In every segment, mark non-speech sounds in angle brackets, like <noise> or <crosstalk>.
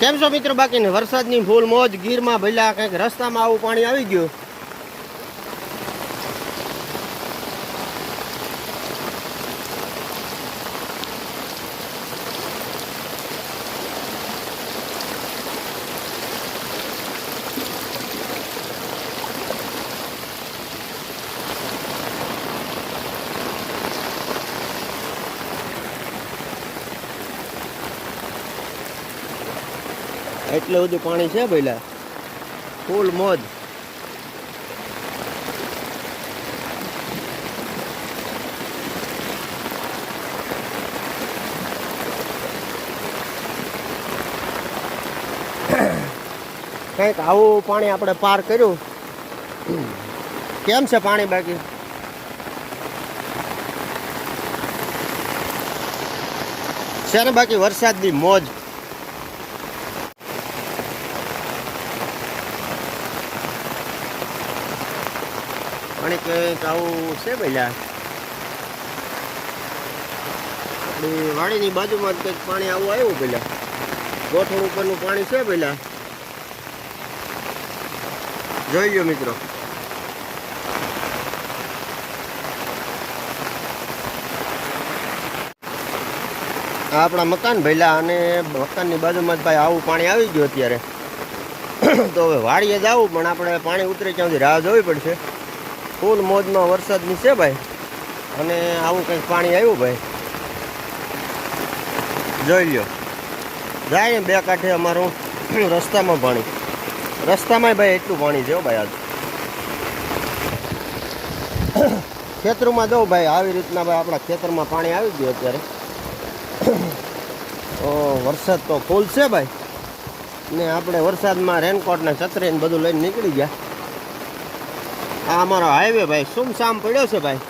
કેમ છો મિત્રો? બાકીને વરસાદની ફૂલ મોજ, ગીરમાં ભલા કંઈક રસ્તામાં આવું પાણી આવી ગયું? એટલે બધું પાણી છે પહેલાં ફૂલ મોજ. કંઈક આવું પાણી આપણે પાર કર્યું. કેમ છે પાણી બાકી? છે ને બાકી વરસાદની મોજ. પાણી કંઈક આવું છે પહેલાં આપણી વાડીની બાજુમાં કંઈક પાણી આવું આવ્યું પહેલાં ગોઠણ ઉપરનું પાણી છે પહેલાં જોઈ લ્યો મિત્રો. આપણા મકાન ભૈલા અને મકાનની બાજુમાં જ ભાઈ આવું પાણી આવી ગયું અત્યારે. તો હવે વાડીએ જ આવું, પણ આપણે પાણી ઉતરે ત્યાં સુધી રાહ જોવી પડશે. ફૂલ મોજમાં વરસાદની છે ભાઈ. અને આવું કંઈક પાણી આવ્યું ભાઈ. જોઈ લ્યો. જાય ને બે કાંઠે અમારું <clears throat> રસ્તામાં પાણી. રસ્તામાં ભાઈ એટલું પાણી છે ભાઈ આજ. <clears throat> ખેતરમાં જવું ભાઈ. આવી રીતના ભાઈ આપણા ખેતરમાં પાણી આવી ગયું અત્યારે. <clears throat> વરસાદ તો ફૂલ છે ભાઈ. ને આપણે વરસાદમાં રેનકોટ ને છત્રી બધું લઈને નીકળી ગયા. આ અમારો હાઈવે ભાઈ સુમસામ પડ્યો છે ભાઈ?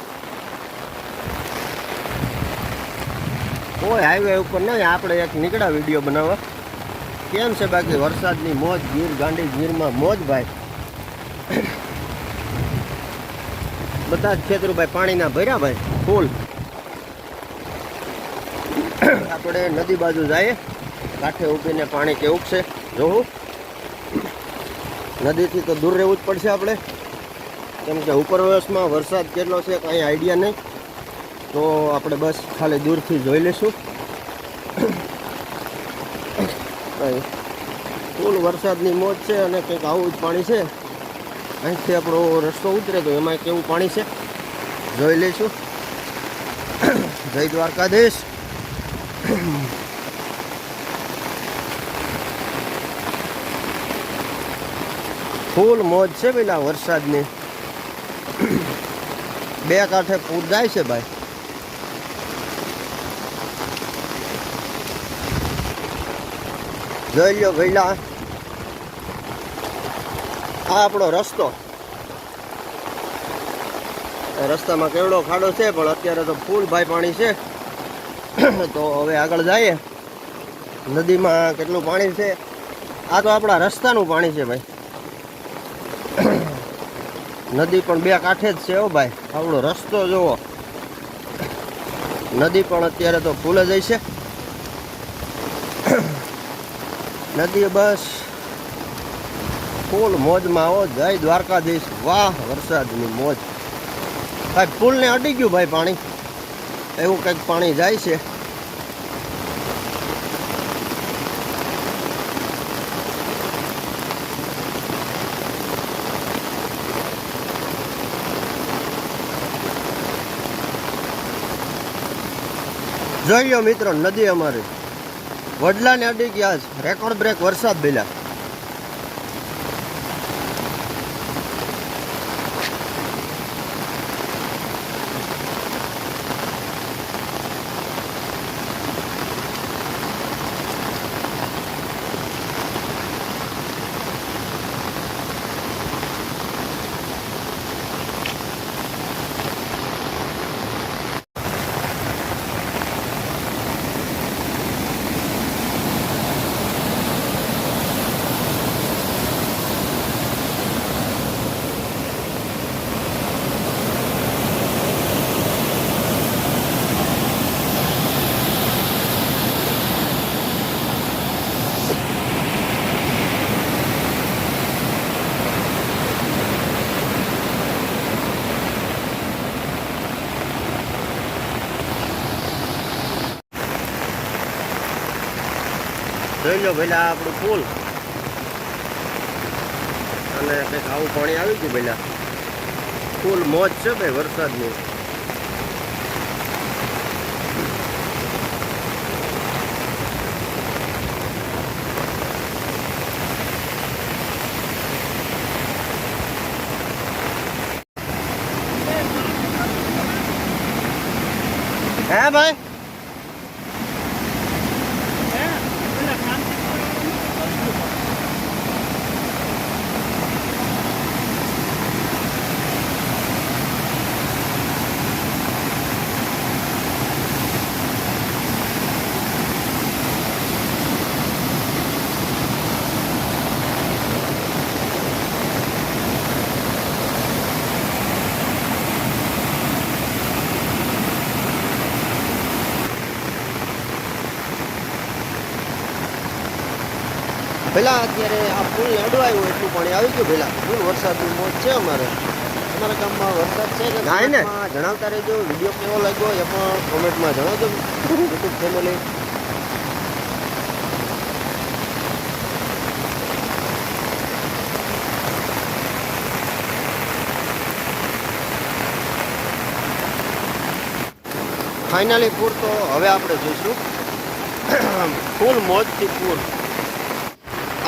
કોઈ હાઈવે ઉપર નહીં, આપણે એક નીકળ્યા વીડિયો બનાવવા. કેમ છે બાકી વરસાદની મોજ, ગીર ગાંડી ગીરમાં મોજ ભાઈ? બધા જ ખેતરું ભાઈ પાણીના ભર્યા ભાઈ, ફૂલ. આપણે નદી બાજુ જઈએ, કાંઠે ઊભીને પાણી કેવું છે, જોવું. નદીથી તો દૂર રહેવું જ પડશે આપણે. કેમ કે ઉપરવાસમાં વરસાદ કેટલો છે કાંઈ આઈડિયા નહીં. તો આપણે બસ ખાલી દૂરથી જોઈ લઈશું. ફૂલ વરસાદની મોજ છે અને કંઈક આવું જ પાણી છે. અહીંથી આપણો રસ્તો ઉતરે તો એમાં કેવું પાણી છે. જોઈ લઈશું. જય દ્વારકાધીશ. ફૂલ મોજ છે પેલા વરસાદની. બે કાંઠે પૂર જાય છે ભાઈ. જોઈ લો ભૈલા આ આપણો રસ્તો. રસ્તામાં કેવડો ખાડો છે, પણ અત્યારે તો ફૂલ ભાઈ પાણી છે. તો હવે આગળ જઈએ. નદીમાં કેટલું પાણી છે? આ તો આપણા રસ્તાનું પાણી છે ભાઈ. નદી પણ બે કાંઠે જ છે હો ભાઈ. આપણો રસ્તો જુઓ નદી પણ અત્યારે તો ફૂલ જ છે નદી બસ. ફૂલ મોજમાં આવો જય દ્વારકાધીશ. વાહ, વરસાદની મોજ. ભાઈ પુલને અડી ગયું ભાઈ પાણી. એવું કંઈક પાણી જાય છે. જોઈ મિત્રો નદી અમારી. વડલાને અડી ગયા રેકોર્ડ બ્રેક વરસાદ બેલા જોઈ લો પહેલા આપણું પુલ અને કંઈક આવું પાણી આવી ગયું પહેલા ફૂલ મોજ છે ભાઈ વરસાદની. હા ભાઈ? પેલા અત્યારે આ પુલ અડવાયું એટલું પાણી આવી ગયું પેલા ફૂલ વરસાદનું મોજ છે અમારે. અમારા ગામમાં વરસાદ છે કે ને. જણાવતા રહેજો વીડિયો કેવો લાગ્યો એ પણ કોમેન્ટમાં જણાવજો. યુટ્યુબ ફેમિલી ફાઇનલી પૂર તો હવે આપણે જોઈશું. ફૂલ મોજથી પૂર.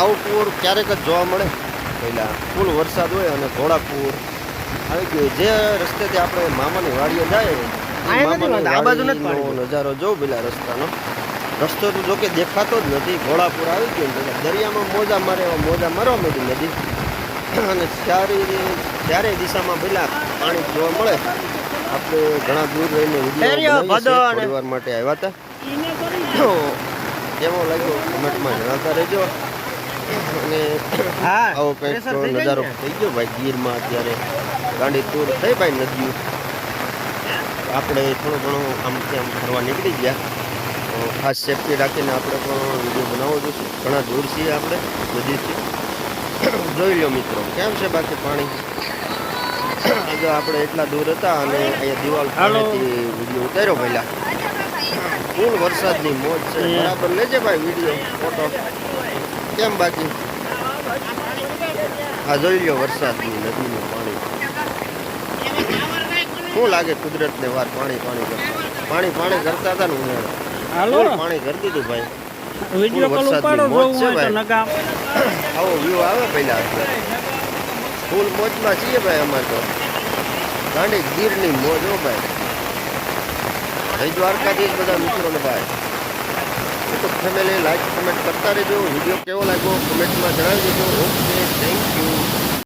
આવું પૂર ક્યારેક જ જોવા મળે. પહેલાં ફૂલ વરસાદ હોય અને ઘોડા પૂર આવી ગયું. જે રસ્તેથી આપણે મામાની વાડીએ જાય. નજારો જોઉં પેલા રસ્તાનો. રસ્તો તો જોકે દેખાતો જ નથી. ઘોડાપુર આવી ગયો પેલા દરિયામાં મોજા મારે એવા મોજા મારવા મળી નદી. અને ચારે ચારે દિશામાં પેલા પાણી જોવા મળે. આપણે ઘણા દૂર રહીને પરિવાર માટે આવ્યા હતા. કેવો લાગ્યો કમેન્ટમાં જણાવતા રહેજો. અને હા આવો કંઈક થઈ નજારો થઈ ગયો ભાઈ ગીરમાં અત્યારે ગાંડી તૂર થઈ ભાઈ નદીઓ. આપણે થોડું ઘણું આમ આમ ફરવા નીકળી ગયા. તો ખાસ સેફટી રાખીને આપણે પણ વીડિયો બનાવવો જોઈશે ઘણા દૂર છીએ આપણે નદીથી <clears throat> જોઈ લો મિત્રો કેમ છે બાકી પાણી? <clears throat> આજે આપણે એટલા દૂર હતા અને અહીંયા દિવાલ હાલો. વીડિયો ઉતાર્યો પહેલા ફૂલ વરસાદની મોજ છે. બરાબર લેજે ભાઈ વીડિયો ફોટો કેમ બાકી? હા જોઈ લો વરસાદની નદીનું પાણી. શું લાગે કુદરતને વાર પાણી પાણી કરતા? પાણી પાણી કરતા હતા ને ઉનાળે. હાલો. પાણી કરી દીધું ભાઈ. વીડિયો કોલ ઉપાડો જોવું હોય તો ભાઈ. <coughs> આવો વ્યૂ આવે પહેલા ફૂલ મોજમાં છીએ ભાઈ અમારે તો. ગાંડી ગીરની મોજ હો ભાઈ. હરિદ્વારકાથી જ બધા મિત્રોને ભાઈ. યુટ્યુબ લાઈક કમેન્ટ કરતા રહેજો. વીડિયો કેવો લાગ્યો કમેન્ટમાં જણાવી દેજો. Okay thank you